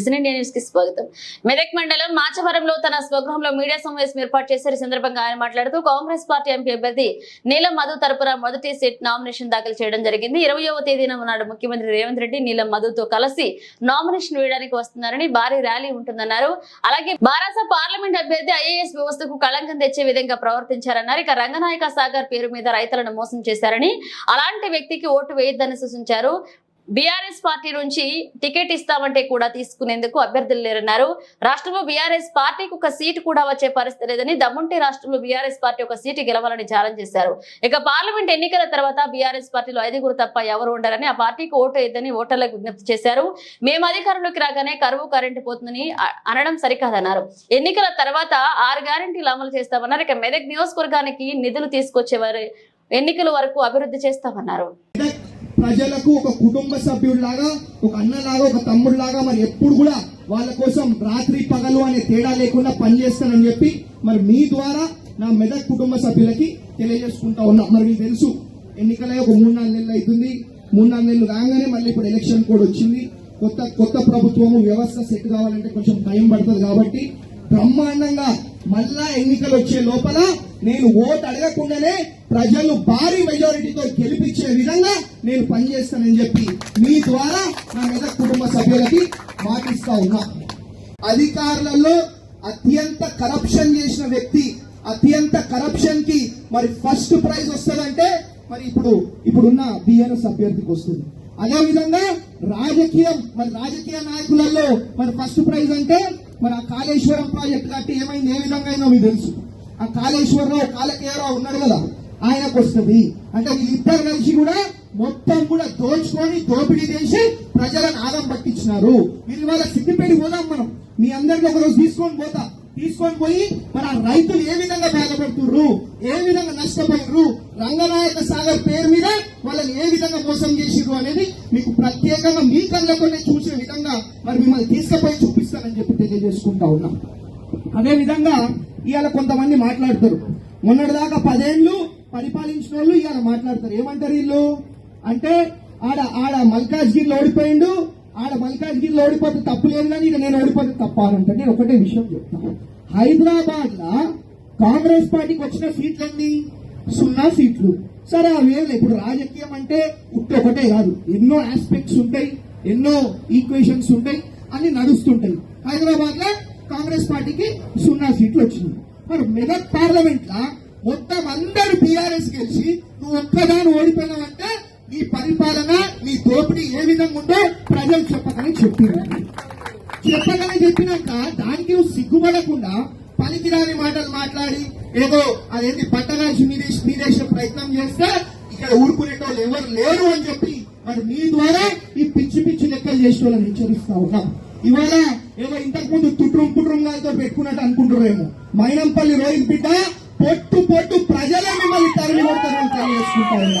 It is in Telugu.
విజన్ ఇండియా న్యూస్కి స్వాగతం. మెదక్ మండలం మాచవరంలో తన స్వగృహంలో మీడియా సమావేశం ఏర్పాటు చేశారు. ఈ సందర్భంగా ఆయన మాట్లాడుతూ కాంగ్రెస్ పార్టీ ఎంపీ అభ్యర్థి నీలం మధు తరపున మొదటి సెట్ నామినేషన్ దాఖలు చేయడం జరిగింది. ఇరవయవ తేదీన నాడు ముఖ్యమంత్రి రేవంత్ రెడ్డి. నీలం మధుతో కలిసి నామినేషన్ వేయడానికి వస్తున్నారని భారీ ర్యాలీ ఉంటుందన్నారు. అలాగే బారాస పార్లమెంట్ అభ్యర్థి ఐఏఎస్ వ్యవస్థకు కళంకం తెచ్చే విధంగా ప్రవర్తించారన్నారు. ఇక రంగనాయక సాగర్ పేరు మీద రైతులను మోసం చేశారని అలాంటి వ్యక్తికి ఓటు వేయొద్దని సూచించారు. బీఆర్ఎస్ పార్టీ నుంచి టికెట్ ఇస్తామంటే కూడా తీసుకునేందుకు అభ్యర్థులు లేరన్నారు. రాష్ట్రంలో బీఆర్ఎస్ పార్టీకి ఒక సీటు కూడా వచ్చే పరిస్థితి లేదని దమ్ముంటే రాష్ట్రంలో బీఆర్ఎస్ పార్టీ ఒక సీటు గెలవాలని ఛాలెంజ్ చేశారు. ఇక పార్లమెంట్ ఎన్నికల తర్వాత బీఆర్ఎస్ పార్టీలో ఐదుగురు తప్ప ఎవరు ఉండరని ఆ పార్టీకి ఓటు వేయద్దని ఓటర్లకు విజ్ఞప్తి చేశారు. మేము అధికారంలోకి రాగానే కరువు కరెంటు పోతుందని అనడం సరికాదన్నారు. ఎన్నికల తర్వాత ఆరు గ్యారెంటీలు అమలు చేస్తామన్నారు. ఇక మెదక్ నియోజకవర్గానికి నిధులు తీసుకొచ్చేవారు ఎన్నికల వరకు అభివృద్ధి చేస్తామన్నారు. ప్రజలకు ఒక కుటుంబ సభ్యుడిలాగా ఒక అన్నలాగా ఒక తమ్ముడిలాగా మరి ఎప్పుడు కూడా వాళ్ళ కోసం రాత్రి పగలు అనే తేడా లేకుండా పనిచేస్తానని చెప్పి మరి మీ ద్వారా నా మెదక్ కుటుంబ సభ్యులకి తెలియజేసుకుంటా ఉన్నా. మరి మీకు తెలుసు ఎన్నికలే ఒక మూడు నాలుగు నెలలు అవుతుంది మూడు నాలుగు నెలలు రాగానే మళ్ళీ ఇప్పుడు ఎలక్షన్ కోడ్ వచ్చింది. కొత్త కొత్త ప్రభుత్వము వ్యవస్థ సెట్ కావాలంటే కొంచెం టైం పడుతుంది కాబట్టి బ్రహ్మాండంగా మళ్ళా ఎన్నికలు వచ్చే లోపల నేను ఓటు అడగకుండానే ప్రజలు భారీ మెజారిటీతో గెలిపించే విధంగా నేను పనిచేస్తానని చెప్పి మీ ద్వారా నా మీద కుటుంబ సభ్యులకి మాటిస్తా ఉన్నా. అధికారులలో అత్యంత కరప్షన్ చేసిన వ్యక్తి అత్యంత కరప్షన్కి మరి ఫస్ట్ ప్రైజ్ వస్తుందంటే మరి ఇప్పుడు ఇప్పుడున్న బిఆర్ఎస్ అభ్యర్థికి వస్తుంది. అదే విధంగా రాజకీయం మరి రాజకీయ నాయకులలో మరి ఫస్ట్ ప్రైజ్ అంటే మరి ఆ కాళేశ్వరం ప్రాజెక్ట్ కట్టి ఏమైంది? ఏ విధంగా అయినా మీకు తెలుసు. ఆ కాళేశ్వరరావు కాలకేయరావు ఉన్నాడు కదా ఆయనకు వస్తుంది. అంటే వీళ్ళిద్దరు కలిసి కూడా మొత్తం కూడా దోచుకొని దోపిడీ చేసి ప్రజలను ఆగం పట్టించినారు. వీరి వల్ల సిద్ధిపేట పోదాం మనం. మీ అందరికీ ఒక రోజు తీసుకొని పోతా. తీసుకొని పోయి మన రైతులు ఏ విధంగా బాధపడుతుర్రు ఏ విధంగా నష్టపోయినరు రంగనాయక సాగర్ పేరు మీద వాళ్ళని ఏ విధంగా మోసం చేసిర్రు అనేది మీకు ప్రత్యేకంగా మీ కళ్ళకొని చూసే విధంగా మరి మిమ్మల్ని తీసుకుపోయి చూపిస్తానని చెప్పి తెలియజేసుకుంటా ఉన్నాం. అదే విధంగా ఇవాళ కొంతమంది మాట్లాడతారు. మొన్నటిదాకా పదేళ్ళు పరిపాలించిన వాళ్ళు ఇవాళ మాట్లాడతారు. ఏమంటారు వీళ్ళు? అంటే ఆడ ఆడ మల్కాజ్గిరిలో ఓడిపోయిండు ఆడ మల్కాజ్గిరిలో ఓడిపోతే తప్పు లేదు కానీ ఇక నేను ఓడిపోతే తప్ప అంటే నేను ఒకటే విషయం చెప్తాను హైదరాబాద్ లా కాంగ్రెస్ పార్టీకి వచ్చిన సీట్లన్నీ సున్నా సీట్లు. సరే అవేమి ఇప్పుడు రాజకీయం అంటే ఉట్టి ఒకటే కాదు. ఎన్నో ఆస్పెక్ట్స్ ఉంటాయి ఎన్నో ఈక్వేషన్స్ ఉంటాయి అన్ని నడుస్తుంటాయి. హైదరాబాద్లో కాంగ్రెస్ పార్టీకి సున్నా సీట్లు వచ్చినాయి. మరి మెదక్ పార్లమెంట్ లా మొత్తం అందరు బీఆర్ఎస్ గెలిచి నువ్వు ఒక్కదాని ఓడిపోయినావంటే నీ పరిపాలన నీ దోపిడీ ఏ విధంగా ఉందో ప్రజలు చెప్పకని చెప్పారు చెప్పకని చెప్పినాక దానికి సిగ్గుపడకుండా పనికిరాని మాటలు మాట్లాడి ఏదో అదేంటి పట్టరాజు మీదేశ మీరేసే ప్రయత్నం చేస్తే ఇక్కడ ఊరుకునేటోళ్ళు ఎవరు లేరు అని చెప్పి మరి మీ ద్వారా ఈ పిచ్చి పిచ్చి లెక్కలు చేసే వాళ్ళని హెచ్చరిస్తా ఉన్నాం. ఇవాళ ఏదో ఇంతకు ముందు తుట్రం పుట్రం గారితో పెట్టుకున్నట్టు అనుకుంటారేమో మైనంపల్లి రోహిత్ బిడ్డ పొట్టు పొట్టు ప్రజలే మిమ్మల్ని తరిమి కొడతారని తెలియజేసుకుంటారు